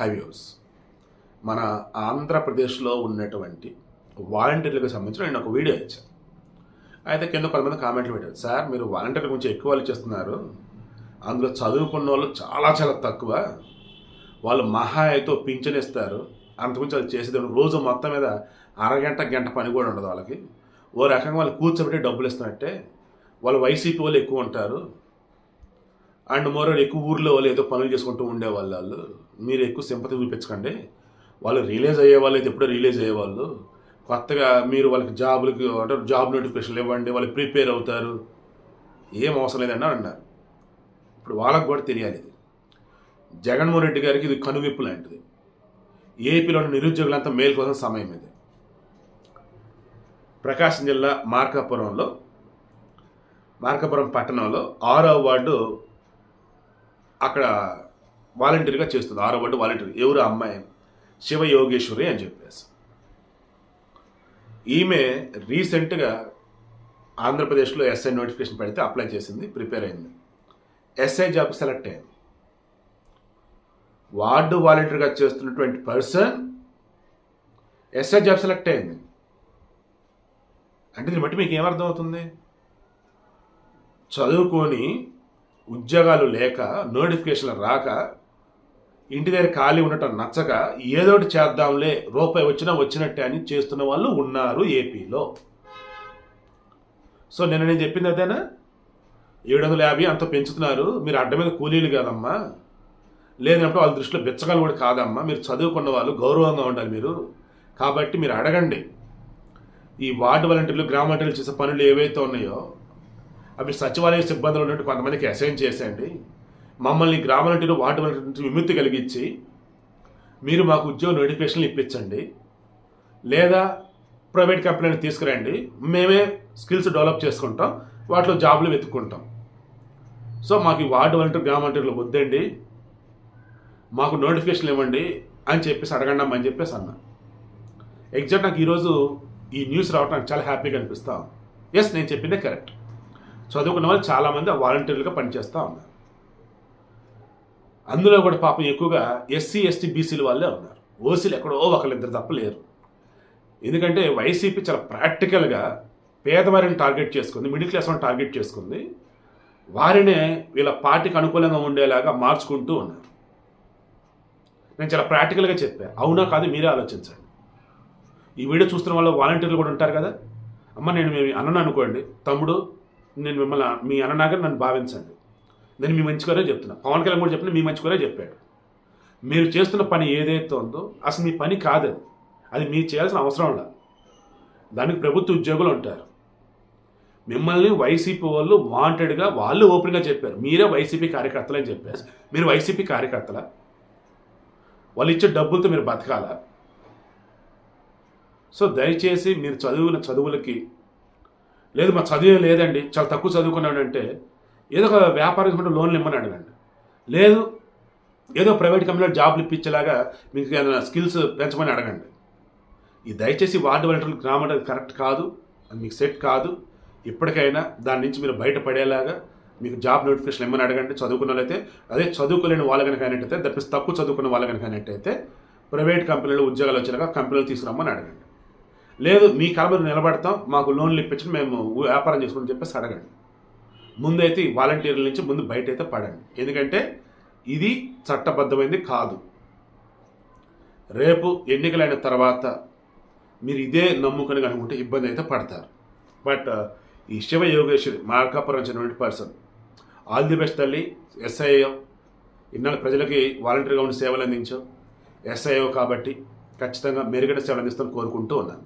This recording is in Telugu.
హైవ్యూస్ మన ఆంధ్రప్రదేశ్లో ఉన్నటువంటి వాలంటీర్లకు సంబంధించిన నేను ఒక వీడియో ఇచ్చాను. అయితే కింద కొంతమంది కామెంట్లు పెట్టారు. సార్ మీరు వాలంటీర్ల గురించి ఎక్కువ వాళ్ళు చేస్తున్నారు అందులో చదువుకున్న వాళ్ళు చాలా చాలా తక్కువ. వాళ్ళు మహా అయితే పింఛన్ ఇస్తారు. అంతకుమించి వాళ్ళు చేసేది రోజు మొత్తం మీద అరగంట గంట పని కూడా ఉండదు వాళ్ళకి. ఓ రకంగా వాళ్ళు కూర్చోబెట్టి డబ్బులు ఇస్తున్నట్టే. వాళ్ళు వైసీపీ వాళ్ళు ఎక్కువ ఉంటారు. అండ్ మరో ఎక్కువ ఊర్లో వాళ్ళు ఏదో పనులు చేసుకుంటూ ఉండేవాళ్ళు వాళ్ళు మీరు ఎక్కువ సింపతి చూపించకండి వాళ్ళు రిలీజ్ అయ్యే వాళ్ళు అయితే ఎప్పుడో రిలీజ్ అయ్యేవాళ్ళు కొత్తగా మీరు వాళ్ళకి జాబులకి అంటే జాబ్ నోటిఫికేషన్లు ఇవ్వండి వాళ్ళు ప్రిపేర్ అవుతారు. ఏం అవసరం లేదన్నా అన్నారు ఇప్పుడు వాళ్ళకు కూడా తెలియాలి ఇది. జగన్మోహన్ రెడ్డి గారికి ఇది కనువిప్పు లాంటిది. ఏపీలోని నిరుద్యోగులంతా మేలు కోసం సమయం ఇది. ప్రకాశం జిల్లా మార్కాపురంలో మార్కాపురం పట్టణంలో ఆరో వార్డు అక్కడ వాలంటీర్గా చేస్తుంది. ఆరో వార్డు వాలంటీర్ ఎవరు? అమ్మాయి. శివ యోగేశ్వరి అని చెప్పేసి. ఈమె రీసెంట్గా ఆంధ్రప్రదేశ్లో ఎస్ఐ నోటిఫికేషన్ పెడితే అప్లై చేసింది ప్రిపేర్ అయింది. ఎస్ఐ జాబ్ సెలెక్ట్ అయింది. వార్డు వాలంటీర్గా చేస్తున్నటువంటి పర్సన్ ఎస్ఐ జాబ్ సెలెక్ట్ అయింది. అంటే దీన్ని బట్టి మీకు ఏమర్థం అవుతుంది చదువుకొని ఉద్యోగాలు లేక నోటిఫికేషన్లు రాక ఇంటి దగ్గర ఖాళీ ఉండటం నచ్చక ఏదో ఒకటి చేద్దాంలే రూపాయి వచ్చినా వచ్చినట్టే అని చేస్తున్న వాళ్ళు ఉన్నారు ఏపీలో. సో నిన్న నేను చెప్పింది అదేనా? ఏడు వందల యాభై అంత పెంచుతున్నారు మీరు అడ్డ మీద కూలీలు కాదమ్మా. లేదంటే వాళ్ళ దృష్టిలో బిచ్చగాలు కూడా కాదమ్మా. మీరు చదువుకున్న వాళ్ళు గౌరవంగా ఉండాలి మీరు. కాబట్టి మీరు అడగండి ఈ వార్డు వాలంటీర్లు గ్రామ వాలంటీర్లు చేసే పనులు ఏవైతే ఉన్నాయో అవి సచివాలయ సిబ్బందులు ఉన్నట్టు కొంతమందికి అసైన్ చేసేయండి మమ్మల్ని గ్రామ వాటి వార్డు నుంచి విముక్తి కలిగించి మీరు మాకు ఉద్యోగ నోటిఫికేషన్లు ఇప్పించండి. లేదా ప్రైవేట్ కంపెనీని తీసుకురండి. మేమే స్కిల్స్ డెవలప్ చేసుకుంటాం. వాటిలో జాబులు వెతుక్కుంటాం. సో మాకు ఈ వార్డు వాలంటీర్ గ్రామ వాలంటీర్లు వద్దండి. మాకు నోటిఫికేషన్ ఇవ్వండి అని చెప్పేసి అడగండి అని చెప్పేసి అన్నా. ఎగ్జాక్ట్ నాకు ఈరోజు ఈ న్యూస్ రావడం నాకు చాలా హ్యాపీగా అనిపిస్తాం ఎస్ నేను చెప్పిందే కరెక్ట్. చదువుకున్న వాళ్ళు చాలామంది ఆ వాలంటీర్లుగా పనిచేస్తూ ఉన్నారు. అందులో కూడా పాపం ఎక్కువగా ఎస్సీ ఎస్టీ బీసీలు వాళ్ళే ఉన్నారు. ఓసీలు ఎక్కడో ఒకళ్ళిద్దరు తప్ప లేరు. ఎందుకంటే వైసీపీ చాలా ప్రాక్టికల్గా పేదవారిని టార్గెట్ చేసుకుంది మిడిల్ క్లాస్ వాళ్ళని టార్గెట్ చేసుకుంది. వారినే వీళ్ళ పార్టీకి అనుకూలంగా ఉండేలాగా మార్చుకుంటూ ఉన్నారు. నేను చాలా ప్రాక్టికల్గా చెప్పాను అవునా కాదు మీరే ఆలోచించండి. ఈ వీడియో చూస్తున్న వాళ్ళు వాలంటీర్లు కూడా ఉంటారు కదా? అమ్మ నేను మేము అన్నను అనుకోండి. తమ్ముడు నేను మిమ్మల్ని మీ అన్ననాగా నన్ను భావించండి. నేను మీ మంచి కోరే చెప్తున్నా. పవన్ కళ్యాణ్ కూడా చెప్పిన మీ మంచి కోరే చెప్పాడు. మీరు చేస్తున్న పని ఏదైతే ఉందో అసలు మీ పని కాదు అది. అది మీరు చేయాల్సిన అవసరం లేదు. దానికి ప్రభుత్వ ఉద్యోగులు ఉంటారు. మిమ్మల్ని వైసీపీ వాళ్ళు వాంటెడ్గా వాళ్ళు ఓపెన్గా చెప్పారు. మీరే వైసీపీ కార్యకర్తలు అని చెప్పారు మీరు వైసీపీ కార్యకర్తల? వాళ్ళు ఇచ్చే డబ్బులతో మీరు బతకాలా? సో దయచేసి మీరు చదువున చదువులకి లేదు మా చదివే లేదండి. చాలా తక్కువ చదువుకున్నాడంటే ఏదో ఒక వ్యాపారం చేసుకుంటే లోన్లు ఇమ్మని అడగండి లేదు ఏదో ప్రైవేట్ కంపెనీలో జాబ్లు ఇప్పించేలాగా మీకు ఏదైనా స్కిల్స్ పెంచమని అడగండి. ఈ దయచేసి వార్డు వాలంటీర్లు గ్రామం కరెక్ట్ కాదు అది మీకు సెట్ కాదు. ఇప్పటికైనా దాని నుంచి మీరు బయటపడేలాగా మీకు జాబ్ నోటిఫికేషన్ ఇమ్మని అడగండి. చదువుకున్న వాళ్ళైతే అదే చదువుకోలేని వాళ్ళు కనుక అయినట్టయితే తక్కువ చదువుకున్న వాళ్ళు కనుక అయినట్టయితే ప్రైవేట్ కంపెనీలో ఉద్యోగాలు వచ్చినాక కంపెనీలు తీసుకురమ్మని అడగండి. లేదు మీ కాలం నిలబడతాం మాకు లోన్లు ఇప్పించి మేము వ్యాపారం చేసుకుని చెప్పేసి అడగండి. ముందైతే వాలంటీర్ల నుంచి ముందు బయట అయితే పడండి. ఎందుకంటే ఇది చట్టబద్ధమైంది కాదు. రేపు ఎన్నికలైన తర్వాత మీరు ఇదే నమ్ముకొని కనుకుంటే ఇబ్బంది అయితే పడతారు. బట్ ఈ శివ యోగేశ్వరి మార్కాపురం చెందినటువంటి పర్సన్ ఆల్ ది బెస్ట్ తల్లి ఎస్ఐఓ ఇన్నాళ్ళు ప్రజలకి వాలంటీర్గా ఉండి సేవలు అందించావు. ఎస్ఐఓ కాబట్టి ఖచ్చితంగా మెరుగైన సేవలు అందిస్తాను కోరుకుంటూ ఉన్నాను.